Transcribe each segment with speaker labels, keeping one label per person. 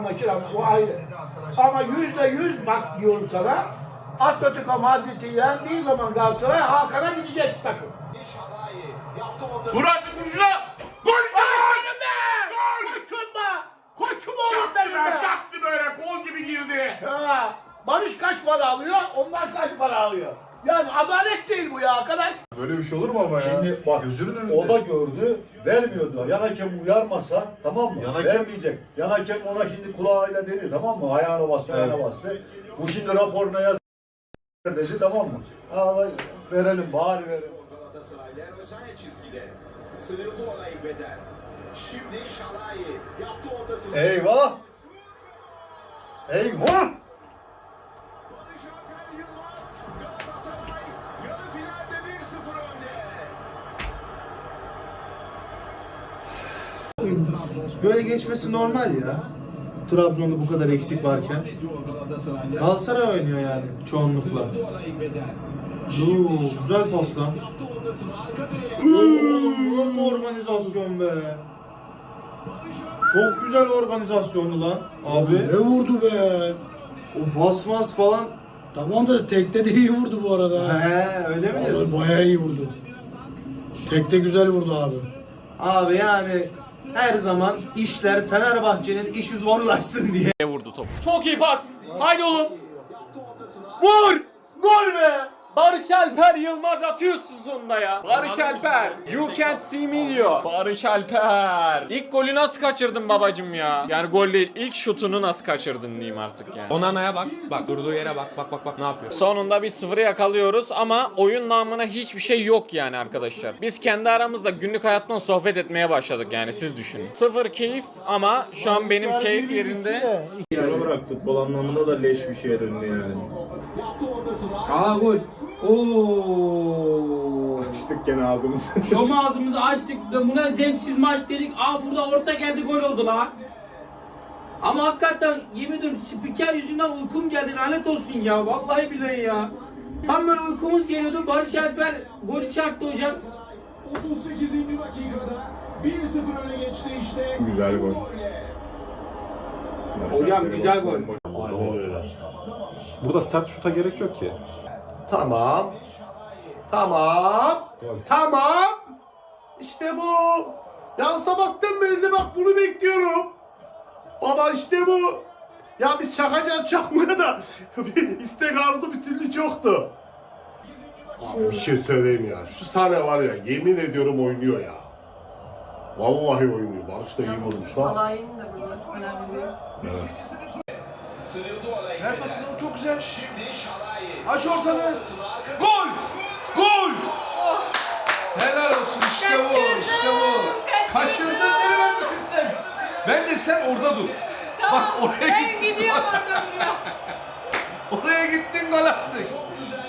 Speaker 1: Anlaşır ama o ayrı. Ama yüzde yüz bak diyorum sana. Atletico Madrid'i yendiği zaman Galatasaray Hakan'a gidecek takım.
Speaker 2: Bu şuna. Gol
Speaker 1: Benim be! Koçum be! Koçum oğlum benim
Speaker 2: be,
Speaker 1: be!
Speaker 2: çaktı böyle kol gibi girdi.
Speaker 1: Ha, Barış kaç para alıyor? Onlar kaç para alıyor? Yani adalet değil bu ya arkadaş.
Speaker 3: Böyle bir şey olur mu ama ya?
Speaker 4: Şimdi bak
Speaker 3: Gözünün önünde.
Speaker 4: o da gördü, vermiyordu. Yan hakem uyarmasa tamam mı?
Speaker 3: Yan hakem-
Speaker 4: Vermeyecek. Yan hakem ona şimdi kulağıyla dedi tamam mı? Ayağına bastı, ayağına bastı. Bu şimdi raporuna yaz dedi tamam mı? Ama verelim bari verelim.
Speaker 5: Galatasaray Sané çizgide. Sıyrıldı olay beden. Şimdi Şalai yaptı ortasını.
Speaker 4: Eyvah! Eyvah!
Speaker 6: Böyle geçmesi normal ya. Trabzon'da bu kadar eksik varken. Galatasaray oynuyor yani çoğunlukla. Oo, güzel pas lan. Oğlum nasıl organizasyon be? Çok güzel organizasyondu lan abi.
Speaker 7: Ne vurdu be?
Speaker 6: O basmaz falan.
Speaker 7: Tamam da tekte de iyi vurdu bu arada.
Speaker 6: He öyle mi
Speaker 7: Vallahi
Speaker 6: diyorsun?
Speaker 7: bayağı iyi vurdu. Tekte güzel vurdu abi.
Speaker 6: Abi yani her zaman işler Fenerbahçe'nin işi zorlaşsın diye.
Speaker 8: vurdu top. Çok iyi pas. Haydi oğlum. Vur! Gol be! Barış Alper Yılmaz atıyorsun sonunda ya. Barış Alper. You can't see me diyor. Barış Alper. İlk golü nasıl kaçırdın babacım ya? Yani gol değil. ilk şutunu nasıl kaçırdın diyeyim artık yani.
Speaker 9: Onana'ya bak. Bak durduğu yere bak. Bak bak bak ne yapıyor.
Speaker 8: Sonunda bir sıfırı yakalıyoruz ama oyun namına hiçbir şey yok yani arkadaşlar. Biz kendi aramızda günlük hayattan sohbet etmeye başladık yani siz düşünün. Sıfır keyif ama şu an benim keyif yerinde.
Speaker 3: Şuna bırak futbol anlamında da leş bir şeye döndü yani.
Speaker 10: Aa gol. Oo.
Speaker 3: Açtık gene ağzımızı.
Speaker 10: Şom ağzımızı açtık. Buna zevksiz maç dedik. Aa burada orta geldi gol oldu la. Ama hakikaten yemin ediyorum spiker yüzünden uykum geldi lanet olsun ya. Vallahi billahi ya. Tam böyle uykumuz geliyordu. Barış Alper golü çaktı hocam.
Speaker 5: 38. dakikada 1-0 öne geçti işte.
Speaker 3: Güzel gol.
Speaker 10: Hocam güzel gol.
Speaker 3: Burada sert şuta gerek yok ki.
Speaker 6: Tamam. Tamam. Tamam. İşte bu. Ya sabahtan beri de bak bunu bekliyorum. Baba işte bu. Ya biz çakacağız çakmaya da bir istek arzu bir türlü çoktu.
Speaker 3: Abi bir şey söyleyeyim ya. Şu sahne var ya yemin ediyorum oynuyor ya. Vallahi oynuyor. Barış da iyi vurmuş lan.
Speaker 11: Salah'ın da burada önemli bir
Speaker 3: Evet.
Speaker 5: Sıyrıldı olay
Speaker 6: Ver pasını o çok güzel.
Speaker 5: Şimdi Şalai.
Speaker 6: Aç ortanı. Gol! Gol! Helal olsun işte bu, işte bu. Kaçırdın nerelerdesin sen? Bence sen orada dur. Bak oraya gittin.
Speaker 11: gidiyorum orada duruyor.
Speaker 6: Oraya gittin gol attın.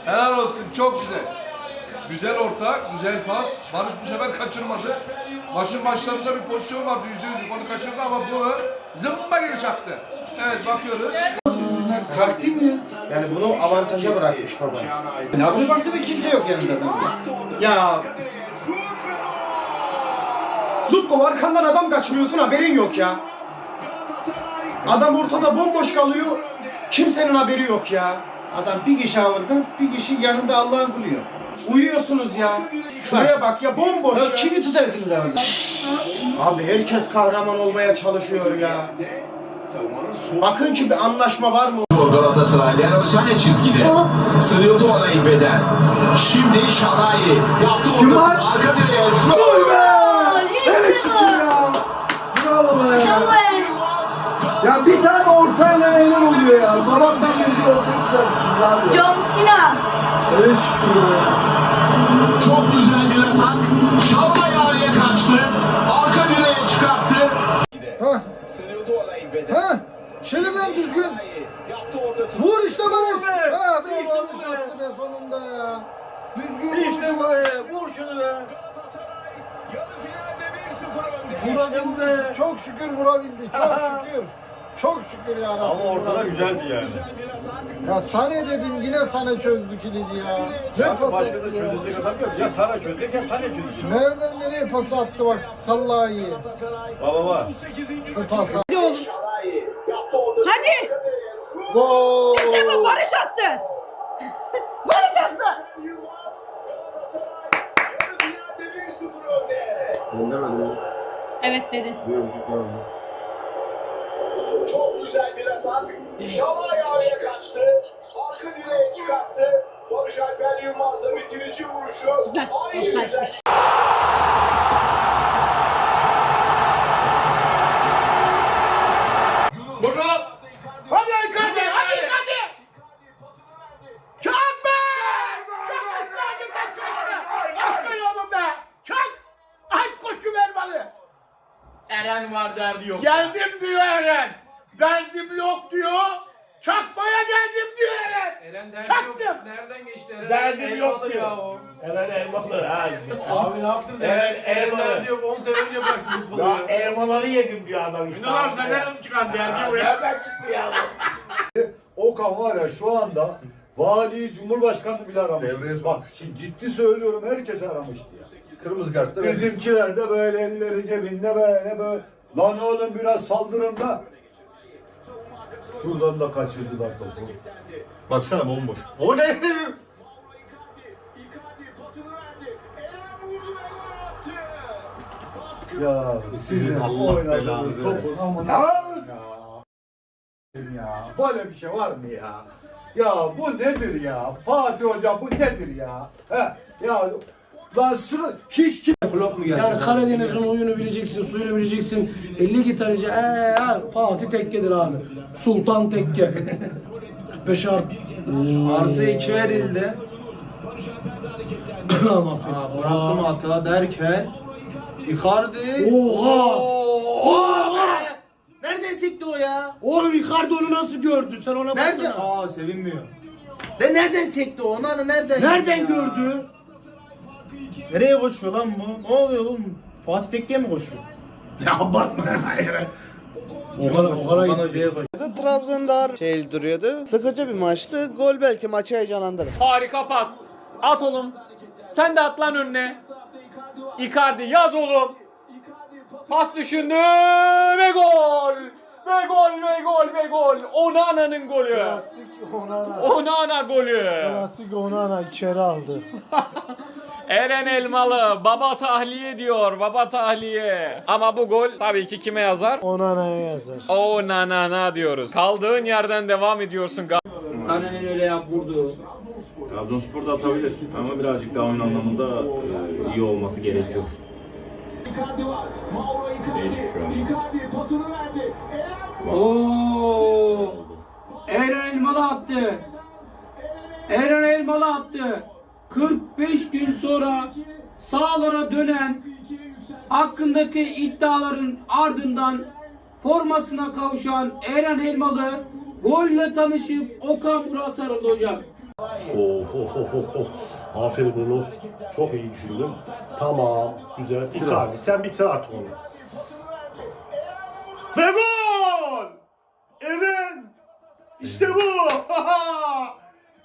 Speaker 6: Helal olsun çok güzel. Güzel orta, güzel pas. Barış bu sefer kaçırmadı. Maçın başlarında bir pozisyon vardı. Yüzde yüz onu kaçırdı ama bunu zımba gibi çaktı. Evet bakıyoruz.
Speaker 7: Kalktı mı ya? Yani bunu avantaja bırakmış baba. Ne yapması bir kimse yok yanında da. Ya. Zubkov arkandan adam kaçırıyorsun haberin yok ya. Adam ortada bomboş kalıyor. Kimsenin haberi yok ya.
Speaker 1: Adam bir kişi havada, bir kişi yanında Allah'ın kuluyor.
Speaker 7: Uyuyorsunuz ya. Şuraya bak ya bomboş
Speaker 1: Ya
Speaker 7: ya.
Speaker 1: kimi tutarsınız havada?
Speaker 7: Abi herkes kahraman olmaya çalışıyor ya. Bakın ki bir anlaşma var mı?
Speaker 5: Galatasaray Leroy Sané çizgide. Sıyrıldı olay beden. Şimdi Şalai yaptı ortasını arka direğe. Şut!
Speaker 7: Bravo be. Ya bir tane ortayla neler oluyor ya? Sabahtan beri bir orta yapacaksınız abi.
Speaker 11: John Cena.
Speaker 7: Evet şükür be.
Speaker 5: Çok güzel bir atak. Şalai araya kaçtı. Arka direğe çıkarttı.
Speaker 7: Hah.
Speaker 5: Sıyrıldı olay beden.
Speaker 7: Ha? Çevir lan düzgün.
Speaker 5: Yaptı ortasını.
Speaker 7: Vur işte Barış. Ha be Barış attı be sonunda ya. Düzgün İşte böyle. Vur şunu be.
Speaker 5: Galatasaray yarı finalde 1-0 önde.
Speaker 7: Vurabildi. Çok şükür vurabildi. Çok şükür.
Speaker 12: Çok şükür ya Rabbim.
Speaker 4: Ama ortada güzeldi yani.
Speaker 12: Ya Sane dedim yine Sane çözdü kilidi ya. Ne pas
Speaker 4: başka da
Speaker 12: attı ya.
Speaker 4: çözecek adam yok. Ya sana çözecek ya sana çözecek.
Speaker 12: Nereden nereye pas attı bak Sallahi.
Speaker 4: Baba bak.
Speaker 12: Şu pas
Speaker 13: Hadi oğlum. Hadi.
Speaker 12: Gol.
Speaker 13: İşte bu Barış attı. Barış attı.
Speaker 3: Ben demedim.
Speaker 13: Evet dedin.
Speaker 3: Bir buçuk demedim.
Speaker 5: Çok güzel bir atak. Şalay araya kaçtı. Arka direğe çıkarttı. Barış Alper Yılmaz da bitirici vuruşu. Aynı
Speaker 13: Offside'miş.
Speaker 8: Eren var derdi yok.
Speaker 6: Geldim diyor Eren. Derdim yok diyor. Çakmaya geldim diyor Eren.
Speaker 12: Eren derdi
Speaker 6: Çaktım.
Speaker 12: Nereden geçti Eren?
Speaker 6: Derdim yok diyor.
Speaker 4: Eren Elmalı ha.
Speaker 12: Abi ne yaptın sen?
Speaker 6: Eren- Eren derdi
Speaker 12: yok 10 sene önce bıraktın
Speaker 6: Ya elmaları yedim diyor adam işte.
Speaker 8: Ünal abi sen nereden çıkan derdi yok ya.
Speaker 6: Nereden çıktı ya?
Speaker 4: Okan var ya şu anda Vali Cumhurbaşkanı bile aramış. Bak şimdi ciddi söylüyorum herkes aramıştı ya.
Speaker 3: Kırmızı kart değil mi?
Speaker 4: Bizimkiler de böyle elleri cebinde böyle böyle. Lan oğlum biraz saldırın da. Şuradan da kaçırdılar topu.
Speaker 3: Baksana bomboş. O ne?
Speaker 5: Icardi pasını verdi. Eren vurdu ve gol attı.
Speaker 4: Ya sizin
Speaker 3: Allah
Speaker 4: oynadığınız
Speaker 3: belanızı
Speaker 4: topun amına. Ya. ya. Böyle bir şey var mı ya? Ya bu nedir ya? Fatih Hocam bu nedir ya? He? Ya lan sıra hiç kim
Speaker 12: Yani Karadeniz'in oyunu bileceksin, suyunu bileceksin. 50 gitarıcı, eee Fatih Tekke'dir abi. Sultan Tekke. 45 art.
Speaker 14: Artı 2 verildi.
Speaker 12: Ama
Speaker 14: Aa, bıraktım hata derken Icardi.
Speaker 12: Oha!
Speaker 14: Oha! Nereden sekti o ya?
Speaker 12: Oğlum Icardi onu nasıl gördü? Sen ona
Speaker 14: Nerede?
Speaker 12: baksana.
Speaker 14: Aa sevinmiyor. De nereden sekti o? Onu hani nereden?
Speaker 12: Nereden
Speaker 14: ya?
Speaker 12: gördü?
Speaker 14: Nereye koşuyor lan bu? Ne oluyor oğlum? Fatih Tekke mi koşuyor?
Speaker 12: Ya abartma ya. Okara, okara
Speaker 14: Okan
Speaker 12: gitti.
Speaker 14: Hoca'ya koşuyor.
Speaker 15: Trabzon'da şey duruyordu. Sıkıcı bir maçtı. Gol belki maçı heyecanlandırır.
Speaker 8: Harika pas. At oğlum. Sen de at lan önüne. Icardi yaz oğlum. Pas düşündü ve gol. Ve gol ve gol ve gol. Onana'nın golü.
Speaker 12: Onana.
Speaker 8: Onana golü.
Speaker 12: Klasik Onana içeri aldı.
Speaker 8: Eren Elmalı baba tahliye diyor baba tahliye. Ama bu gol tabii ki kime yazar?
Speaker 12: Onana'ya yazar.
Speaker 8: Onana diyoruz. Kaldığın yerden devam ediyorsun.
Speaker 10: Sane'nin öyle yap vurdu.
Speaker 4: Trabzonspor da atabilir ama birazcık daha oyun anlamında e, iyi olması gerekiyor.
Speaker 5: Icardi var. Mauro Icardi. Icardi pasını verdi. Eren.
Speaker 10: Oo! Eren Elmalı attı. Eren Elmalı attı. 45 gün sonra sağlara dönen hakkındaki iddiaların ardından formasına kavuşan Eren Elmalı golle tanışıp Okan Burak'a sarıldı hocam.
Speaker 3: Of of of of of. Aferin Bruno. Çok iyi düşündün. Tamam. Güzel. Icardi sen bitir artık onu. Ve gol! Eren! İşte bu!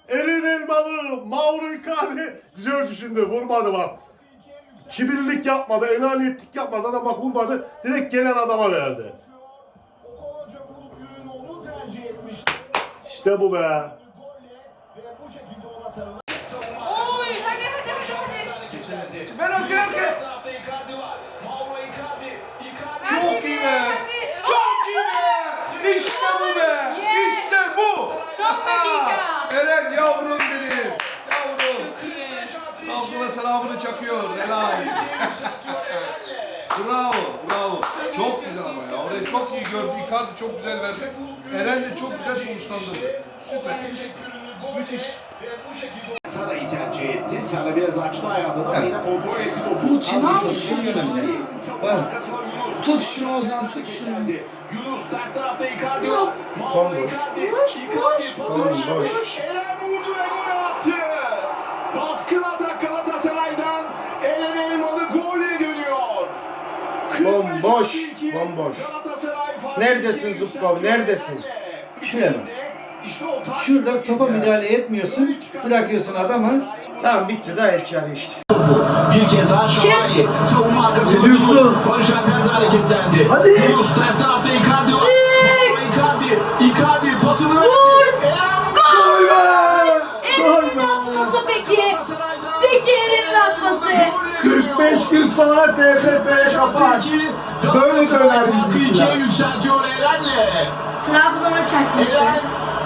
Speaker 3: Eren Elmalı, Mauro Icardi. Güzel düşündü. Vurmadı bak. Kibirlilik yapmadı, enaniyetlik yapmadı. Adam bak vurmadı. Direkt gelen adama verdi. İşte bu be.
Speaker 12: Yavrum benim! Yavrum! Abdullah selamını çakıyor. Helal. bravo, bravo. Çok güzel ama ya. Orayı çok iyi gördü. Icardi çok güzel verdi. Eren de çok güzel sonuçlandırdı. Süper. Müthiş.
Speaker 5: Ve bu şekilde
Speaker 16: Sara'yı tercih etti. Sara biraz açtı ayağını da yine kontrol etti topu.
Speaker 13: Bu çınar
Speaker 16: arkasına Yunus.
Speaker 13: Tut şunu Ozan tut şunu.
Speaker 16: Yunus ters tarafta Icardi var. Mauro Icardi. Icardi pası verdi.
Speaker 13: koş.
Speaker 16: Eren Baskın atak Galatasaray'dan Eren Elmalı golle dönüyor.
Speaker 12: Bomboş.
Speaker 16: 42
Speaker 6: Bomboş. Neredesin Zubkov? Neredesin?
Speaker 1: Şuraya bak. Şurada topa müdahale etmiyorsun. Bırakıyorsun adamı.
Speaker 6: Tamam bitti daha ilk yarı işte.
Speaker 17: Bir kez daha Şalai. Savunma arkasında
Speaker 14: diyorsun?
Speaker 17: Barış Alper de hareketlendi.
Speaker 14: Hadi.
Speaker 17: Yunus ters tarafta Icardi var. Icardi. Icardi pasını verdi.
Speaker 16: Atması.
Speaker 14: 45 gün sonra TFF'ye kapat. Böyle döner
Speaker 17: ikiye yükseltiyor Eren'le.
Speaker 16: Trabzon'a çarpması.
Speaker 17: Eren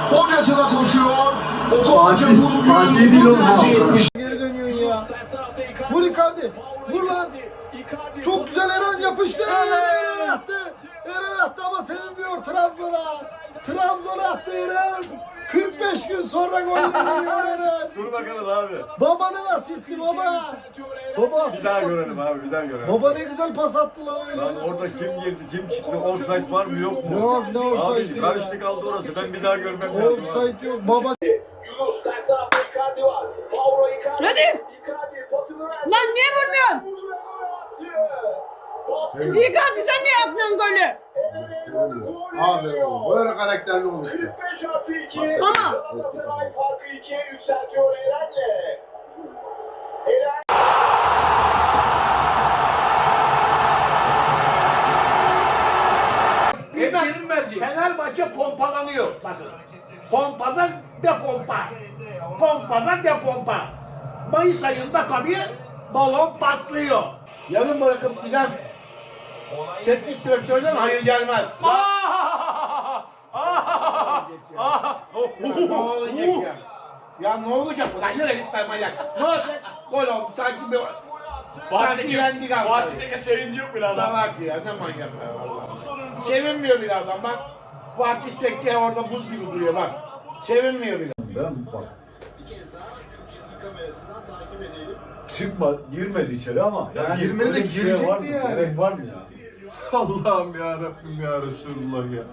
Speaker 17: hocasına koşuyor. O kovaca
Speaker 14: Fatih- değil oğlum.
Speaker 1: Geri dönüyorsun ya. Vur Icardi. Vur lan. Çok güzel Eren yapıştı. Eren attı. Eren attı ama sevinmiyor Trabzon'a. Trabzon'a attı Eren. 45 gün sonra gol veriyor Eren.
Speaker 14: Dur bakalım abi.
Speaker 1: Babanın asisti baba. Baba asist.
Speaker 14: Bir daha görelim abi bir daha görelim.
Speaker 1: Baba ne güzel pas attı lan öyle.
Speaker 14: Lan orada kim girdi kim çıktı offside var mı yok mu?
Speaker 1: Yok ne offside
Speaker 14: Abi
Speaker 1: ya.
Speaker 14: karıştı kaldı orası ben bir daha görmem lazım.
Speaker 1: Offside yok baba.
Speaker 5: Yunus ters tarafta Icardi var. Mauro Icardi.
Speaker 16: Hadi.
Speaker 5: Icardi pasını verdi.
Speaker 16: Lan niye vurmuyorsun? Icardi sen niye yapmıyorsun golü?
Speaker 5: Aferin oğlum.
Speaker 18: Böyle karakterli olmuş.
Speaker 5: 45 artı 2.
Speaker 16: Ama-
Speaker 5: Galatasaray farkı 2'ye yükseltiyor Eren'le. Eren
Speaker 1: Fener, Fenerbahçe pompalanıyor. Bakın. Pompada de pompa. Pompada de pompa. Mayıs ayında tabii balon patlıyor. Yarın bırakıp giden teknik direktörden hayır gelmez. Ya ne olacak ya? Ya ne olacak? Ulan nereye gitmem manyak? Ne olacak? Gol oldu. Sanki bir... Sanki yendik abi.
Speaker 8: Fatih'teki sevinci yok bile adam.
Speaker 1: Salak ya ne manyak ya vallahi. Sevinmiyor bile adam bak. Fatih Tekke orada buz gibi duruyor bak. Sevinmiyor bile.
Speaker 18: Ben bak. Çıkma, girmedi içeri ama. Yani
Speaker 14: girmedi de
Speaker 18: şey
Speaker 14: girecekti
Speaker 18: var mı?
Speaker 14: yani.
Speaker 18: Gerek var mı ya?
Speaker 14: Allah'ım ya Rabbim ya Resulullah ya.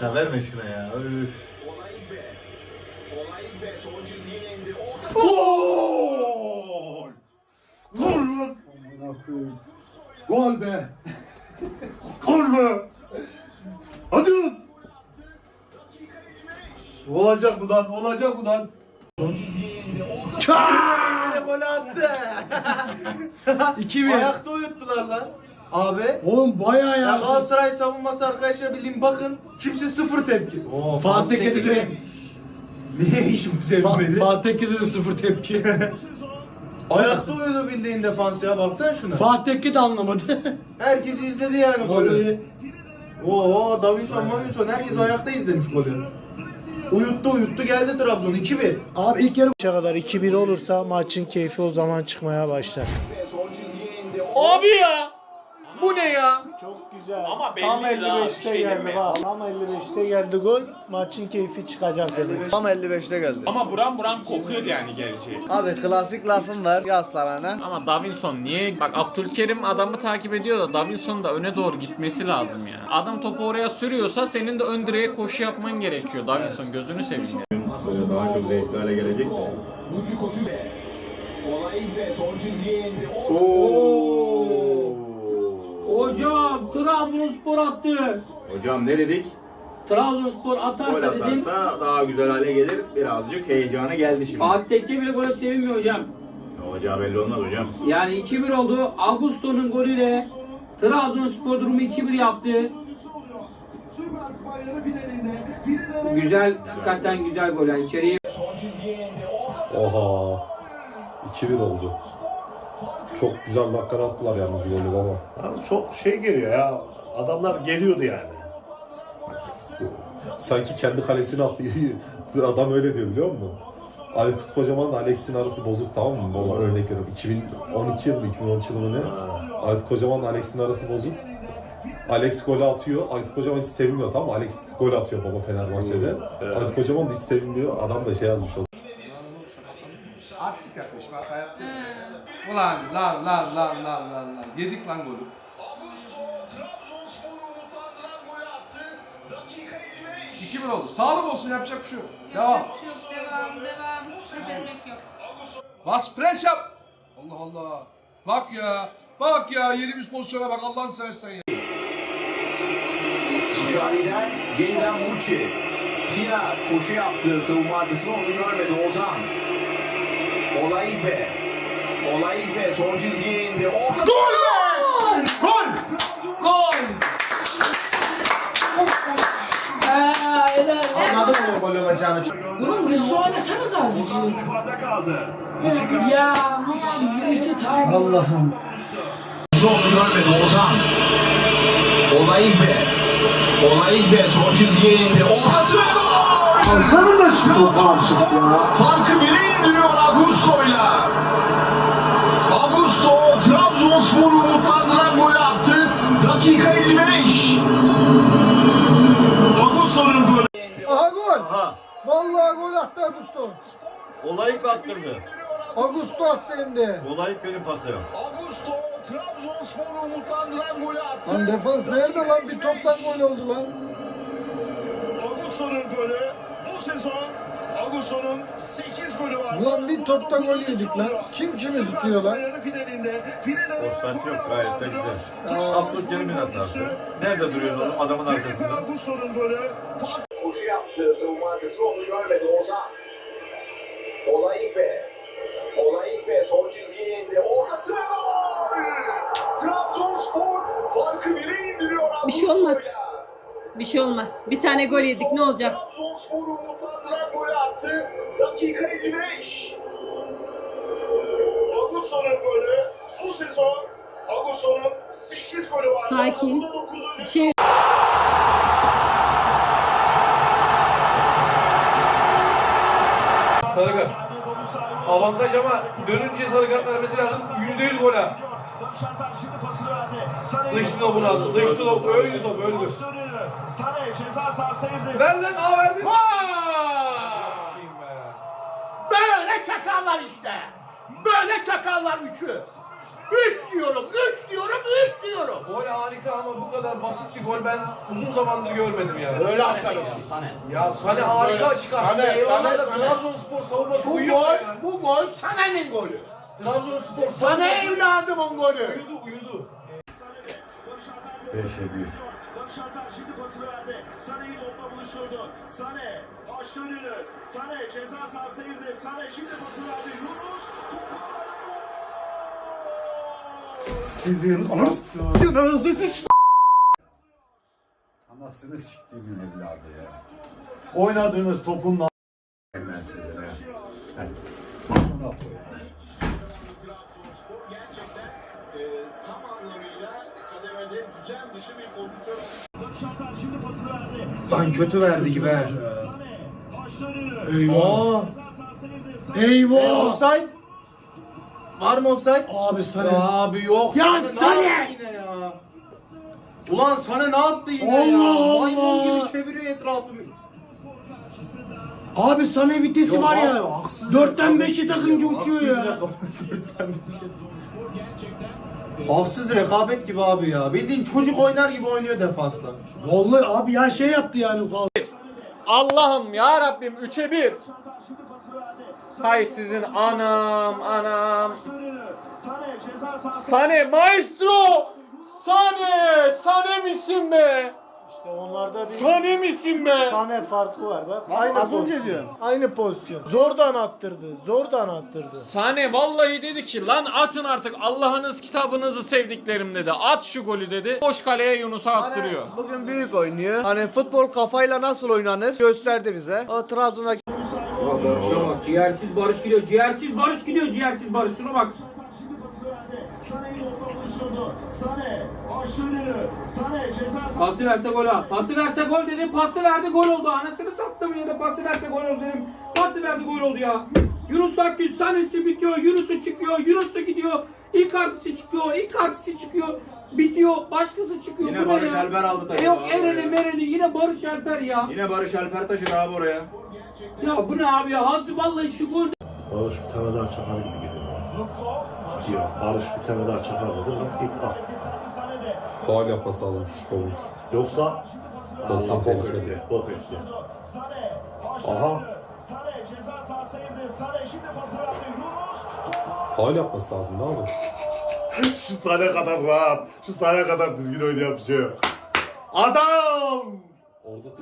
Speaker 14: Ya verme şuna ya. Üf.
Speaker 18: Gol! Gol lan! Gol be! Gol be! Hadi! Olacak bu lan, olacak bu lan.
Speaker 14: Gol attı. 2-1. Ayakta uyuttular lan. Abi.
Speaker 6: Oğlum bayağı
Speaker 14: Ya Galatasaray savunması arkadaşlar bildiğin bakın. Kimse sıfır tepki. Oo,
Speaker 6: Fatih Tekke
Speaker 14: Niye hiç bu sevmedi?
Speaker 6: Fatih Tekke de sıfır tepki.
Speaker 14: Ayakta uyudu bildiğin defans ya baksana şuna.
Speaker 6: Fatih Tekke de anlamadı.
Speaker 14: Herkes izledi yani golü. Oo Davinson, Mavinson herkes ayakta izlemiş golü. Uyuttu uyuttu geldi Trabzon 2-1.
Speaker 6: Abi ilk yarı
Speaker 19: kadar 2-1 olursa maçın keyfi o zaman çıkmaya başlar.
Speaker 8: Abi ya. Bu ne ya?
Speaker 19: Çok güzel.
Speaker 8: Ama belli
Speaker 19: Tam
Speaker 8: değil abi,
Speaker 19: 55'te
Speaker 8: şey
Speaker 19: geldi
Speaker 8: deme.
Speaker 19: bak. Tam 55'te geldi gol. Maçın keyfi çıkacak dedim. Tam 55'te geldi.
Speaker 15: Ama buram buram kokuyor yani geleceği.
Speaker 19: Abi klasik lafım var yaslarana.
Speaker 8: Ama Davinson niye? Bak Abdülkerim adamı takip ediyor da Davinson da öne doğru gitmesi lazım ya. Adam topu oraya sürüyorsa senin de ön direğe koşu yapman gerekiyor. Davinson gözünü seveyim ya.
Speaker 14: Daha çok zevkli hale gelecek de.
Speaker 5: Bucu koşu. Olay be son çizgiye indi.
Speaker 10: Hocam Trabzonspor attı.
Speaker 14: Hocam ne dedik?
Speaker 10: Trabzonspor
Speaker 14: Gol
Speaker 10: atarsa dedim.
Speaker 14: atarsa daha güzel hale gelir. Birazcık heyecanı geldi şimdi.
Speaker 10: Fatih Tekke bile gole sevinmiyor hocam.
Speaker 14: Ne olacağı belli olmaz hocam.
Speaker 10: Yani 2-1 oldu. Augusto'nun golüyle Trabzonspor durumu 2-1 yaptı. Güzel, hakikaten güzel gol. Yani içeriye
Speaker 18: Oha! 2-1 oldu. Çok güzel dakika attılar yalnız golü baba.
Speaker 3: Ya çok şey geliyor ya. Adamlar geliyordu yani.
Speaker 18: Sanki kendi kalesine attı. Adam öyle diyor biliyor musun? Aykut Kocaman'la Alex'in arası bozuk tamam mı? Baba örnek veriyorum. 2012 yılı mı 2013 yılı mı ne? Aykut Kocaman'la Alex'in arası bozuk. Alex golü atıyor. Aykut Kocaman hiç sevinmiyor tamam mı? Alex gol atıyor baba Fenerbahçe'de.
Speaker 3: Evet.
Speaker 18: Aykut Kocaman da hiç sevinmiyor. Adam da şey yazmış o
Speaker 6: Artistik yapmış bak hayatta. Ulan lan lan lan lan lan lan. Yedik lan golü.
Speaker 5: Augusto Trabzonspor'u umutlandıran golü attı. Dakika 55.
Speaker 6: 2-1 oldu. Sağlık olsun yapacak bir şey yok. Devam.
Speaker 16: Devam devam. Pes etmek yok.
Speaker 6: Bas pres yap. Allah Allah. Bak ya. Bak ya yediğimiz pozisyona bak Allah'ını seversen ya.
Speaker 16: Şahiden yeniden Muçi. Pina koşu yaptı savunma arkasına onu görmedi Ozan. Olaipe. Olaipe son çizgiye indi. Orta
Speaker 13: Gol!
Speaker 1: Gol!
Speaker 10: Gol! Aa, helal.
Speaker 14: Anladın mı gol olacağını?
Speaker 10: Oğlum hızlı oynasanız azıcık.
Speaker 16: Tufanda kaldı.
Speaker 10: Ya Muçi yürü git abi.
Speaker 14: Allah'ım.
Speaker 16: Onu görmedi Ozan. Olaipe. Olaipe son çizgiye indi. Ortası ve gol!
Speaker 14: Alsanıza şu topu artık ya.
Speaker 16: Farkı bire indiriyor Augusto'yla. Augusto Trabzonspor'u umutlandıran golü attı. Dakika 55. Augusto'nun golü.
Speaker 14: Aha gol. Vallahi gol attı Augusto.
Speaker 20: Olayı kaptırdı.
Speaker 14: Augusto attı hem de.
Speaker 20: Olayı benim pası.
Speaker 16: Augusto Trabzonspor'u umutlandıran golü attı.
Speaker 14: Lan defans nerede lan? Bir toptan gol oldu lan.
Speaker 16: Augusto'nun golü bu sezon Augusto'nun 8 golü var.
Speaker 14: Ulan bir toptan gol yedik lan. Kim kimi tutuyor lan?
Speaker 20: Offside yok gayet de güzel. Abdülkerim'in hatası. Nerede duruyordu oğlum adamın arkasında?
Speaker 16: Augusto'nun golü. Koşu yaptı savunma arkasına onu görmedi Ozan. Olaipe. Olaipe son çizgiye indi. Ortası ve gol! Trabzonspor farkı bire indiriyor.
Speaker 13: Bir şey olmaz. Bir şey olmaz. Bir tane gol yedik ne olacak?
Speaker 16: Trabzonspor'u umutlandıran golü attı. Dakika 55. Augusto'nun golü bu sezon Augusto'nun 8 golü var.
Speaker 13: Sakin. Şey
Speaker 6: Sarı kart. Avantaj ama dönünce sarı kart vermesi lazım. %100 gol ha. Sıçtı bunu aldı. Sıçtı o. Öldü top öldü. Ver lan aa verdi.
Speaker 1: Böyle çakarlar işte. Böyle çakarlar üçü. Üç diyorum, üç diyorum, üç diyorum.
Speaker 6: Gol harika ama bu kadar basit bir gol ben uzun zamandır görmedim yani.
Speaker 1: Öyle atarım sana.
Speaker 6: Ya Sane harika çıkarttı.
Speaker 1: Sane,
Speaker 6: Eyvallah
Speaker 1: Sane,
Speaker 6: da
Speaker 1: Sane.
Speaker 6: Trabzonspor savunması
Speaker 1: Bu
Speaker 6: uyuyor.
Speaker 1: gol,
Speaker 6: yani.
Speaker 1: bu gol Sane'nin golü.
Speaker 6: Trabzonspor
Speaker 1: Sana
Speaker 6: savunması
Speaker 1: evladımın golü.
Speaker 6: uyudu uyudu.
Speaker 4: 5'e 1.
Speaker 16: Pasını verdi. Sane'yi topla buluşturdu. Sane açtı önünü. Sane ceza sahasına girdi. Sane şimdi pasını verdi. Yunus topu aldı.
Speaker 4: Sizin
Speaker 14: Sınırsız
Speaker 4: Anasını siktiğimin evladı ya. Oynadığınız topun ben size ya. Hadi.
Speaker 14: Lan kötü verdi gibi he.
Speaker 16: Sane.
Speaker 14: Eyvah.
Speaker 16: Sane
Speaker 14: Eyvah. Offside. Var mı offside?
Speaker 12: Abi sana.
Speaker 14: Abi yok.
Speaker 12: Ya
Speaker 14: Sane
Speaker 12: Sane!
Speaker 14: Ne yaptı yine ya? Ulan sana ne yaptı yine
Speaker 12: Allah
Speaker 14: ya? Maymun
Speaker 12: Allah!
Speaker 14: gibi çeviriyor etrafımı.
Speaker 12: Abi sana vitesi
Speaker 14: Yok
Speaker 12: var
Speaker 14: abi,
Speaker 12: ya.
Speaker 14: haksız
Speaker 12: Dörtten
Speaker 14: rekabet
Speaker 12: beşe
Speaker 14: gibi
Speaker 12: takınca uçuyor ya.
Speaker 14: Dörtten beşe. Haksız rekabet gibi abi ya. Bildiğin çocuk oynar gibi oynuyor defansta.
Speaker 12: Vallahi abi ya şey yaptı yani.
Speaker 8: Allah'ım ya Rabbim 3'e 1. Hay sizin anam anam.
Speaker 16: Sane
Speaker 8: maestro. Sane. Sane misin be?
Speaker 14: İşte onlarda bir
Speaker 8: Sane misin be?
Speaker 14: sahne farkı var bak. Aynı
Speaker 15: Az önce
Speaker 14: pozisyon.
Speaker 15: diyorum.
Speaker 14: Aynı pozisyon. Zordan attırdı. Zordan attırdı.
Speaker 8: Sane vallahi dedi ki lan atın artık Allah'ınız kitabınızı sevdiklerim dedi. At şu golü dedi. Boş kaleye Yunus'a attırıyor.
Speaker 15: Bugün büyük oynuyor. Hani futbol kafayla nasıl oynanır gösterdi bize. O Trabzon'daki
Speaker 10: Barış'a bak. Ciğersiz Barış gidiyor. Ciğersiz Barış gidiyor. Ciğersiz Barış. Şuna bak.
Speaker 16: Buluşturdu. Sane açtı önünü. Sane ceza
Speaker 10: Pası verse gol at. Pası verse gol dedi. Pası verdi gol oldu. Anasını sattım ya da pası verse gol oldu dedim. Pası verdi gol oldu ya. Yunus Akgül sahnesi bitiyor. Yunus'u çıkıyor. Yunus'u gidiyor. İlk artısı çıkıyor. İlk artısı çıkıyor. Bitiyor. Başkası çıkıyor.
Speaker 20: Yine
Speaker 10: Bu ne
Speaker 20: Barış
Speaker 10: ya?
Speaker 20: Alper aldı tabii
Speaker 10: E yok
Speaker 20: abi
Speaker 10: Eren'i
Speaker 20: oraya.
Speaker 10: Meren'i yine Barış Alper ya.
Speaker 20: Yine Barış Alper taşıdı abi oraya.
Speaker 10: Ya bu ne abi ya? Hazı vallahi şu gol
Speaker 3: Barış bir tane daha çakar gibi Gidiyor. Barış bir tane daha çakar dedi. Bak git al.
Speaker 4: Faal yapması lazım futbolun.
Speaker 3: Yoksa
Speaker 4: Pozisyon tehlikeli.
Speaker 3: Bok etti. Aha.
Speaker 4: Faal yapması lazım değil mi?
Speaker 3: Şu sahne kadar rahat. Şu sahne kadar düzgün oynayan bir şey yok. Adam!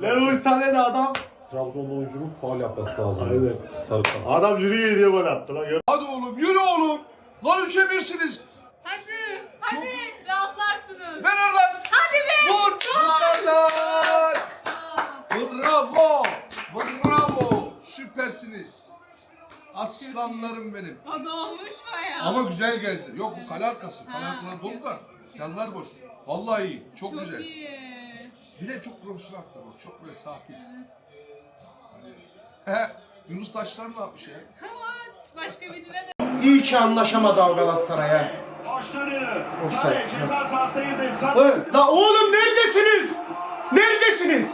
Speaker 3: Leroy Sané de adam.
Speaker 4: Trabzonlu oyuncunun faul yapması lazım.
Speaker 3: Aynen.
Speaker 4: Sarı kart.
Speaker 3: Adam yürüye yürüye gol attı lan.
Speaker 6: Hadi oğlum yürü oğlum. Lan üçe birsiniz.
Speaker 13: Hadi, hadi rahatlarsınız.
Speaker 6: Ver oradan.
Speaker 13: Hadi be.
Speaker 6: Vur. Vurlarlar. Bravo. Bravo. Süpersiniz. Aslanlarım benim.
Speaker 13: O da olmuş mu ya?
Speaker 6: Ama güzel geldi. Yok bu kale arkası. Kale arkaları dolu da. Yanlar boş. Vallahi iyi. Çok,
Speaker 13: Çok
Speaker 6: güzel.
Speaker 13: iyi.
Speaker 6: Bir de çok profesyonel atlar. bak, Çok böyle sakin. He. Yunus Taşlar ne yapmış ya?
Speaker 13: Ama başka birine de
Speaker 7: İyi ki anlaşamadı Galatasaray'a.
Speaker 6: Sane ceza sahası. Sane.
Speaker 7: Da oğlum neredesiniz? Neredesiniz?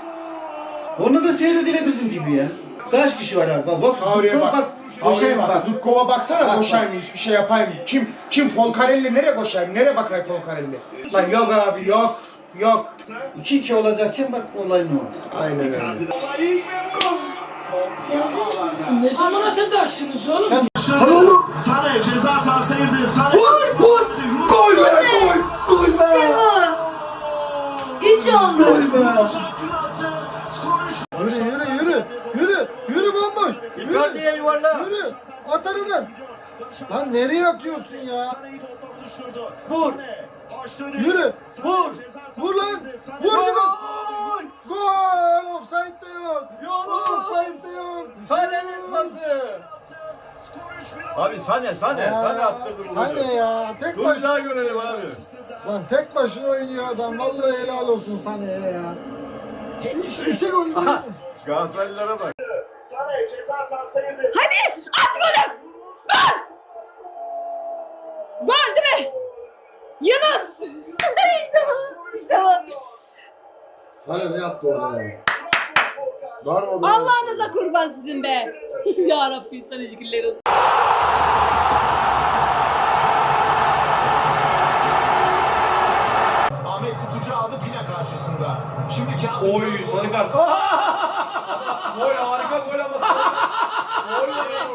Speaker 16: Onu da seyredile bizim gibi ya. Kaç kişi var abi? Bak, bak,
Speaker 7: Oraya
Speaker 16: bak,
Speaker 7: bak.
Speaker 16: Boşayım
Speaker 7: bak.
Speaker 16: bak.
Speaker 7: Baksana
Speaker 16: Bak,
Speaker 7: koşayım hiçbir şey yapayım. Kim kim Folcarelli nereye koşayım? Nereye bakayım Folcarelli? Lan yok abi yok. Yok.
Speaker 16: 2-2 olacakken bak olay ne oldu?
Speaker 7: Aynen öyle.
Speaker 10: Ne zaman atacaksınız oğlum?
Speaker 6: Sane ceza sahası girdi. Sane.
Speaker 16: Vur! Vur! Gol be! Gol! Gol be!
Speaker 13: Hiç oldu.
Speaker 16: Gol be!
Speaker 14: Yürü yürü yürü. Yürü. Yürü bomboş.
Speaker 16: Icardi'ye yuvarla.
Speaker 14: Yürü. At aradan. Lan nereye atıyorsun ya?
Speaker 6: Vur.
Speaker 14: Yürü. Vur. Vur lan. Vur lan. Gol. Offside de yok. Yok. Offside de yok.
Speaker 16: Sane'nin pası. Abi Sane, Sane, Sane attırdı bu
Speaker 14: Sane ya. Tek
Speaker 16: Dur bir daha görelim abi.
Speaker 14: Lan tek başına oynuyor adam. Vallahi helal olsun Sane'ye ya. İki gol.
Speaker 16: Galatasaraylılara bak.
Speaker 6: Sane ceza sahası girdi.
Speaker 13: Hadi at golü. Gol. Gol değil mi? Yunus. işte bu. İşte bu.
Speaker 4: Sane ne yaptı orada ya? Darma
Speaker 13: Allah'ınıza kurban sizin be. ya Rabbim sana şükürler olsun.
Speaker 5: Ahmet Kutucu aldı Pina karşısında. Şimdi Kazım.
Speaker 4: Oy sarı kart. gol harika gol ama sarı kart. Gol var ya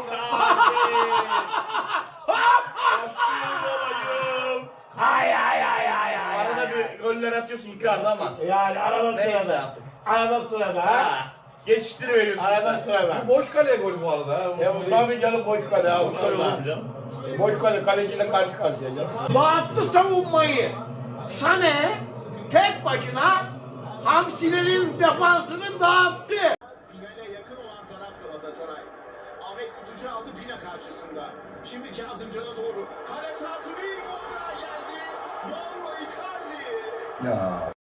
Speaker 1: Ay ay ay ay ay. Arada bir goller atıyorsun yukarıda ama. Yani arada sırada. artık. Arada sırada ha. Geçiştir veriyorsun. Arada sırada.
Speaker 4: Bu boş kaleye gol bu arada. ha.
Speaker 1: Ya bu tabii canım boş kale ha. Boş kale olur canım. Boş kale kaleciyle karşı karşıya canım. Dağıttı savunmayı. Sane tek başına Hamsilerin defansını dağıttı.
Speaker 5: Finale yakın olan taraf Galatasaray. Ahmet Kutucu aldı Pina karşısında. Şimdi Kazımcan'a doğru. Kale sahası bir gol daha geldi. Mauro Icardi.
Speaker 4: Ya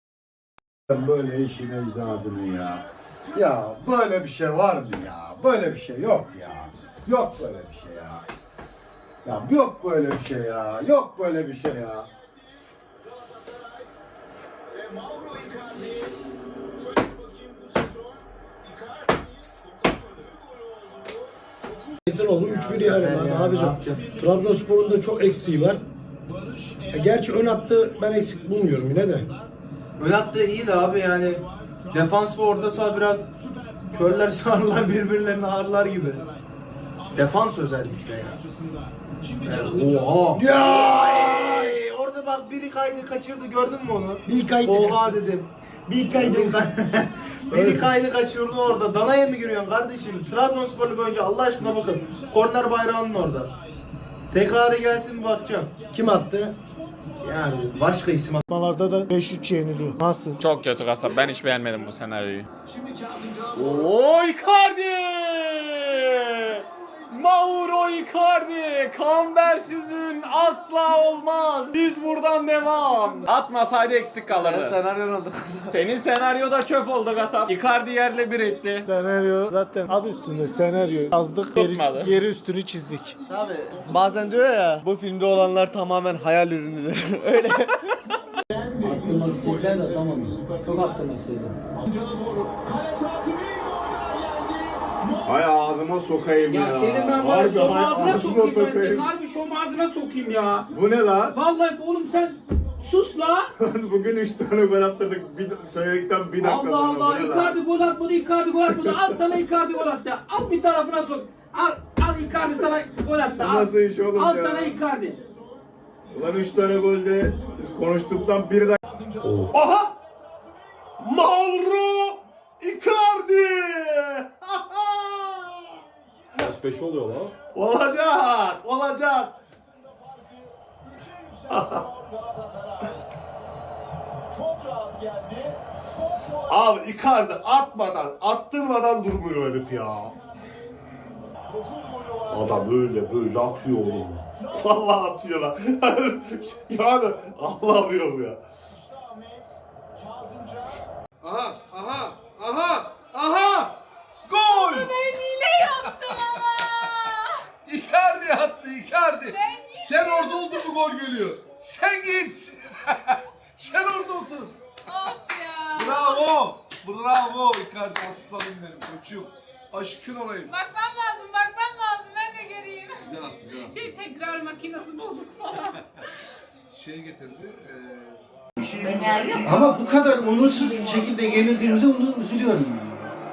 Speaker 4: ben böyle işin ecdadını ya. Ya böyle bir şey var mı ya? Böyle bir şey yok ya. Yok böyle bir şey ya. Ya yok böyle bir şey ya. Yok böyle bir şey ya.
Speaker 5: Ve Mauro Icardi. Şöyle bir bakayım bu sezon. Icardi. Dokuz gol oldu.
Speaker 16: oldu 3-1 yani lan abicim. Trabzonspor'un da çok eksiği var. E, Gerçi ön attı ben eksik bulmuyorum yine de.
Speaker 14: Ön hattı iyi de abi yani. Defans ve orta saha biraz körler sağırlar birbirlerini ağırlar gibi. Defans özellikle ya. Yani, oha. Ya! Orada bak biri kaydı kaçırdı gördün mü onu? Bir kaydı. Oha dedim. Bir kaydı. biri kaydı kaçırdı orada. Danaya mı giriyorsun kardeşim? Trabzonsporlu bir oyuncu Allah aşkına bakın. Korner bayrağının orada. Tekrarı gelsin bakacağım. Kim attı? Yani başka isim
Speaker 16: Atmalarda da 5-3 yeniliyor. Nasıl?
Speaker 8: Çok kötü kasap. Ben hiç beğenmedim bu senaryoyu. Oy Icardi! Icardi! Kambersiz ün asla olmaz. Biz buradan devam. Atmasaydı eksik kalırdı.
Speaker 15: senaryon oldu.
Speaker 8: Senin senaryo da çöp oldu kasap. Icardi yerle bir etti.
Speaker 16: Senaryo zaten adı üstünde senaryo. Yazdık
Speaker 8: Tutmadı.
Speaker 16: geri, geri üstünü çizdik.
Speaker 15: Abi bazen diyor ya bu filmde olanlar tamamen hayal ürünüdür. Öyle.
Speaker 10: Attırmak istediler de atamadım. Çok attırmak istedim.
Speaker 3: Hay ağzıma sokayım ya.
Speaker 10: Ya senin ben var ya şom ağzına sokayım ben senin. Harbi şom ağzına sokayım ya.
Speaker 3: Bu ne lan?
Speaker 10: Vallahi oğlum sen sus la.
Speaker 3: Bugün 3 tane gol atladık. Bir, söyledikten bir dakika
Speaker 10: Allah
Speaker 3: sonra.
Speaker 10: Allah
Speaker 3: Bu ne lan?
Speaker 10: Icardi gol atmadı Icardi gol atmadı. Al sana Icardi gol attı. Al bir tarafına sok. Al al Icardi sana gol attı.
Speaker 3: Bu
Speaker 10: Al,
Speaker 3: nasıl iş oğlum
Speaker 10: al
Speaker 3: ya?
Speaker 10: sana Icardi.
Speaker 20: Ulan 3 tane golde konuştuktan biri de
Speaker 3: Aha! Mauro Icardi!
Speaker 18: Kaç 5 oluyor lan?
Speaker 3: olacak, olacak.
Speaker 5: Çok rahat geldi.
Speaker 3: Abi Icardi atmadan, attırmadan durmuyor herif ya. Adam böyle böyle atıyor oğlum. Vallahi atıyor lan. yani anlamıyorum ya. Aha, aha! Gol!
Speaker 21: Ben yine yaptım ama.
Speaker 3: Icardi attı, Icardi. Sen orada oldun mu gol geliyor. Sen git. Sen orada otur.
Speaker 21: Of ya.
Speaker 3: Bravo. Bravo Icardi aslanım benim koçum. Aşkın olayım.
Speaker 21: Bakmam lazım, bakmam lazım. Ben de göreyim.
Speaker 3: Güzel attı, güzel attı.
Speaker 21: Şey tekrar makinesi bozuk falan.
Speaker 3: Şey getirdi.
Speaker 7: Ama bu kadar onursuz şekilde yenildiğimize onu üzülüyorum yani.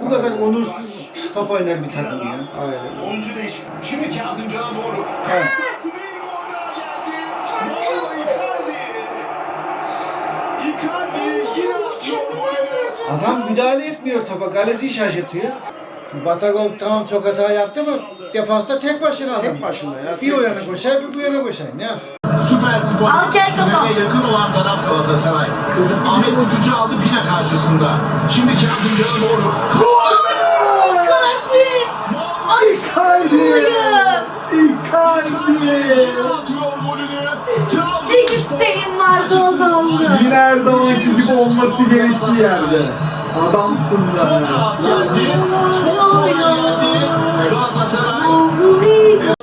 Speaker 7: Bu kadar onursuz top oynar bir takım ya. Aynen.
Speaker 5: Oyuncu değişik. Şimdi Kazımcan'a doğru. Kalesası bir gol daha geldi. Mauro Icardi. Icardi yine atıyor golünü.
Speaker 7: Adam müdahale etmiyor topa. Kaleciyi şaşırtıyor. Batagov tamam çok hata yaptı ama defansta tek başına adam. Tek başına ya. Bir o yana koşar bir bu yana koşar. Ne yapsın?
Speaker 5: Süper Kupa
Speaker 21: Alker kafa.
Speaker 5: yakın olan taraf Galatasaray. Ahmet Kutucu aldı Pina karşısında. Şimdi Kazımcan'a doğru.
Speaker 21: Icardi! Aşkım!
Speaker 5: Icardi atıyor golünü.
Speaker 21: Tek isteğim vardı o da oldu.
Speaker 15: Yine her zamanki gibi olması gerektiği yerde. Adamsın
Speaker 5: çok
Speaker 15: be.
Speaker 5: rahat geldi. Çok gol geldi. Galatasaray.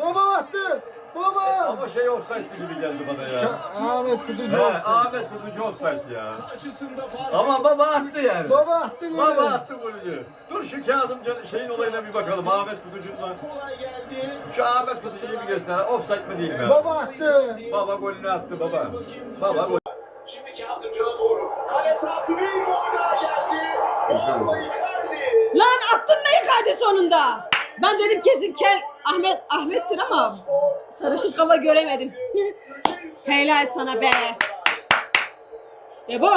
Speaker 7: Baba attı. Baba.
Speaker 20: Ama şey offside gibi geldi bana ya.
Speaker 7: Ahmet Kutucu
Speaker 20: He, Ahmet Kutucu offside ya.
Speaker 5: Karşısında fark
Speaker 20: Ama baba attı yani.
Speaker 7: Baba attı
Speaker 20: Baba attı golünü. Dur şu Kazım Can- şeyin olayına bir bakalım. Ahmet Kutucu'ndan.
Speaker 5: kolay geldi.
Speaker 20: Şu Ahmet Kutucu'yu bir göster. Offside mi değil mi?
Speaker 7: Baba attı.
Speaker 20: Baba golünü attı baba. Baba gol.
Speaker 5: Şimdi Kazımcan'a doğru. Kale sahası bir gol daha geldi. Mauro Icardi.
Speaker 21: Lan attın mı Icardi sonunda? Ben dedim kesin kel Ahmet Ahmet'tir ama sarışın kafa göremedim. Helal sana be. İşte bu.